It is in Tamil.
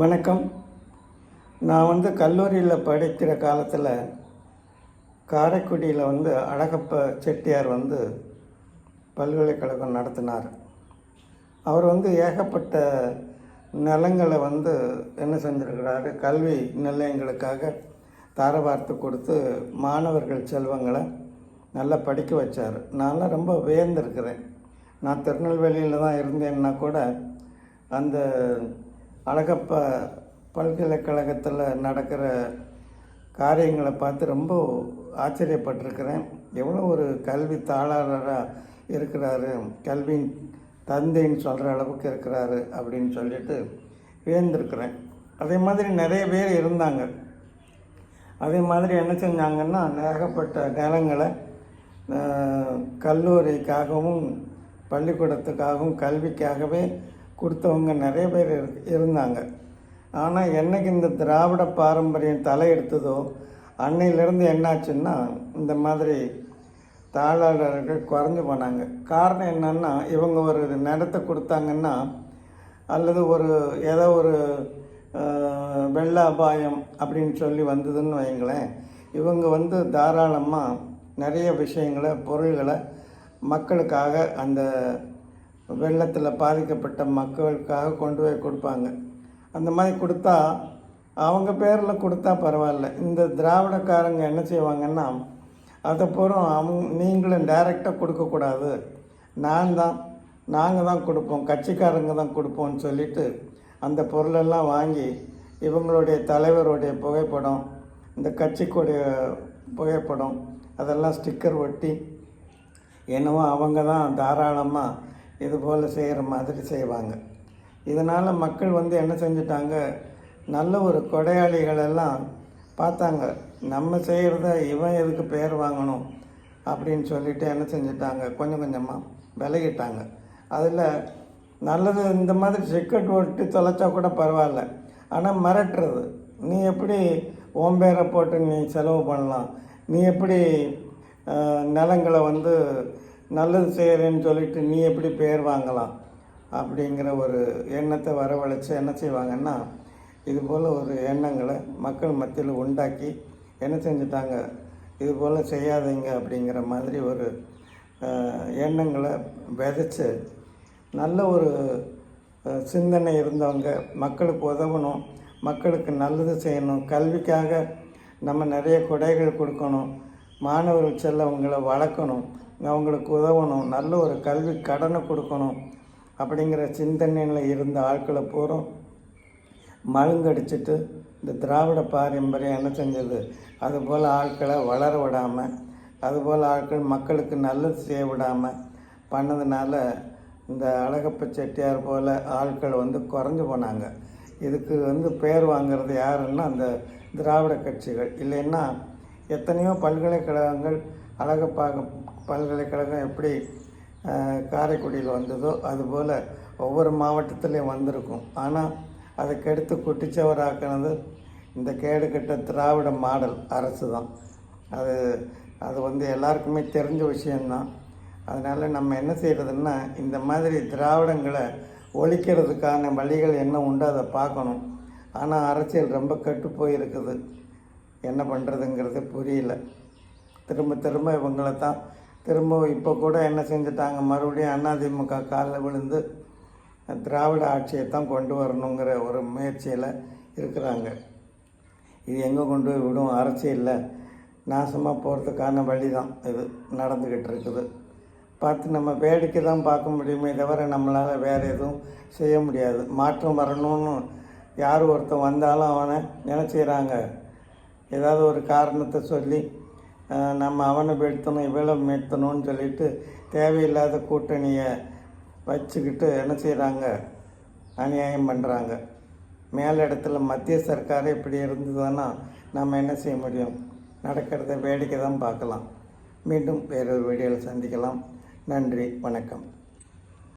வணக்கம். நான் வந்து கல்லூரியில் படிக்கிற காலத்தில் காரைக்குடியில் வந்து அழகப்ப செட்டியார் வந்து பல்கலைக்கழகம் நடத்தினார். அவர் வந்து ஏகப்பட்ட நிலங்களை வந்து என்ன செஞ்சுருக்கிறாரு? கல்வி நிலையங்களுக்காக தரவார்த்து கொடுத்து மாணவர்கள் செல்வங்களை நல்லா படிக்க வச்சார். நான்லாம் ரொம்ப வியந்திருக்கிறேன். நான் திருநெல்வேலியில் தான் இருந்தேன்னா கூட அந்த அழகப்ப பல்கலைக்கழகத்தில் நடக்கிற காரியங்களை பார்த்து ரொம்ப ஆச்சரியப்பட்டிருக்கிறேன். எவ்வளோ ஒரு கல்வி தாளாளராக இருக்கிறாரு. கல்வியின் தந்தைன்னு சொல்கிற அளவுக்கு இருக்கிறாரு அப்படின்னு சொல்லிட்டு வியந்திருக்கிறேன். அதே மாதிரி நிறைய பேர் இருந்தாங்க. அதே மாதிரி என்ன செஞ்சாங்கன்னா ஏகப்பட்ட நிலங்களை கல்லூரிக்காகவும் பள்ளிக்கூடத்துக்காகவும் கல்விக்காகவே கொடுத்தவங்க நிறைய பேர் இருந்தாங்க. ஆனால் என்னைக்கு இந்த திராவிட பாரம்பரியம் தலையெடுத்ததோ அன்னையிலேருந்து என்னாச்சுன்னா இந்த மாதிரி தாளாளர்கள் குறைஞ்சு போனாங்க. காரணம் என்னன்னா இவங்க ஒரு நிலத்தை கொடுத்தாங்கன்னா அல்லது ஒரு ஏதோ ஒரு வெள்ள அபாயம் அப்படின்னு சொல்லி வந்ததுன்னு வைங்களேன் இவங்க வந்து தாராளமாக நிறைய விஷயங்களை பொருள்களை மக்களுக்காக அந்த வெள்ளத்தில் பாதிக்கப்பட்ட மக்களுக்காக கொண்டு போய் கொடுப்பாங்க. அந்த மாதிரி கொடுத்தா அவங்க பேரில் கொடுத்தா பரவாயில்ல. இந்த திராவிடக்காரங்க என்ன செய்வாங்கன்னா அதை அவங்க நீங்களும் டைரெக்டாக கொடுக்கக்கூடாது நான் தான் நாங்கள் தான் கொடுப்போம் கட்சிக்காரங்க தான் கொடுப்போம்னு சொல்லிட்டு அந்த பொருளெல்லாம் வாங்கி இவங்களுடைய தலைவருடைய புகைப்படம் இந்த கட்சிக்குடைய புகைப்படம் அதெல்லாம் ஸ்டிக்கர் ஒட்டி என்னவோ அவங்க தான் தாராளமாக இது போல் செய்கிற மாதிரி செய்வாங்க. இதனால் மக்கள் வந்து என்ன செஞ்சிட்டாங்க? நல்ல ஒரு கொடையாளிகளெல்லாம் பார்த்தாங்க. நம்ம செய்கிறத இவன் எதுக்கு பேர் வாங்கணும் அப்படின்னு சொல்லிட்டு என்ன செஞ்சிட்டாங்க? கொஞ்சம் கொஞ்சமாக விலகிட்டாங்க. அதில் நல்லது இந்த மாதிரி சிக்கெட் ஓட்டு தொலைச்சா கூட பரவாயில்ல. ஆனால் மிரட்டுறது. நீ எப்படி உன் பேரை போட்டு நீ செலவு பண்ணலாம்? நீ எப்படி நிலங்களை வந்து நல்லது செய்கிறேன்னு சொல்லிட்டு நீ எப்படி பேர் வாங்கலாம் அப்படிங்கிற ஒரு எண்ணத்தை வரவழைச்சு என்ன செய்வாங்கன்னா இது போல் ஒரு எண்ணங்களை மக்கள் மத்தியில் உண்டாக்கி என்ன செஞ்சுட்டாங்க? இது போல் செய்யாதீங்க அப்படிங்கிற மாதிரி ஒரு எண்ணங்களை விதைச்சி நல்ல ஒரு சிந்தனை இருந்தவங்க மக்களுக்கு உதவணும் மக்களுக்கு நல்லது செய்யணும் கல்விக்காக நம்ம நிறைய கொடைகள் கொடுக்கணும் மாணவர்கள் செல்லவங்களை வளர்க்கணும் அவங்களுக்கு உதவணும். நல்ல ஒரு கல்வி கடனை கொடுக்கணும் அப்படிங்கிற சிந்தனையில் இருந்த ஆட்களை பூரம் மழுங்கடிச்சிட்டு இந்த திராவிட பாரம்பரியம் என்ன செஞ்சது? அதுபோல் ஆட்களை வளர விடாமல் அதுபோல் ஆட்கள் மக்களுக்கு நல்லது செய்ய விடாமல் பண்ணதுனால இந்த அழகப்ப செட்டியார் போல் ஆட்கள் வந்து குறைஞ்சு போனாங்க. இதுக்கு வந்து பேர் வாங்குறது யாருன்னா அந்த திராவிட கட்சிகள். இல்லைன்னா எத்தனையோ பல்கலைக்கழகங்கள் அழகப்பா பல்கலைக்கழகம் எப்படி காரைக்குடியில் வந்ததோ அதுபோல் ஒவ்வொரு மாவட்டத்துலேயும் வந்திருக்கும். ஆனால் அதை கெடுத்து குட்டிச்சவராக்கினது இந்த கேடு கெட்ட திராவிட மாடல் அரசு தான். அது அது வந்து எல்லாருக்குமே தெரிஞ்ச விஷயந்தான் அதனால் நம்ம என்ன செய்கிறதுன்னா இந்த மாதிரி திராவிடங்களை ஒழிக்கிறதுக்கான வழிகள் என்ன உண்டோ அதை பார்க்கணும். ஆனால் அரசியல் ரொம்ப கெட்டு போயிருக்குது. என்ன பண்ணுறதுங்கிறது புரியல. திரும்ப திரும்ப இவங்களை தான். திரும்ப இப்போ கூட என்ன செஞ்சுட்டாங்க? மறுபடியும் அதிமுக காலில் விழுந்து திராவிட ஆட்சியை தான் கொண்டு வரணுங்கிற ஒரு முயற்சியில் இருக்கிறாங்க. இது எங்கே கொண்டு போய் விடும்? அரசியலில். நாசமாக போகிறதுக்கான வழி தான் இது நடந்துக்கிட்டு இருக்குது. பார்த்து நம்ம வேடிக்கை தான் பார்க்க முடியுமே தவிர நம்மளால் வேறு எதுவும் செய்ய முடியாது. மாற்றம் வரணும்னு யார் ஒருத்தன் வந்தாலும் அவனை நினச்சிக்கிறாங்க. ஏதாவது ஒரு காரணத்தை சொல்லி நம்ம அவனை வீழ்த்தணும் இவளை மீழ்த்தணும்னு சொல்லிட்டு தேவையில்லாத கூட்டணியை வச்சுக்கிட்டு என்ன செய்கிறாங்க அநியாயம் பண்ணுறாங்க மேல் இடத்துல மத்திய சர்க்கார் இப்படி இருந்ததுன்னா நம்ம என்ன செய்ய முடியும்? நடக்கிறத வேடிக்கை தான் பார்க்கலாம். மீண்டும் வேறொரு வீடியோவில் சந்திக்கலாம். நன்றி வணக்கம்.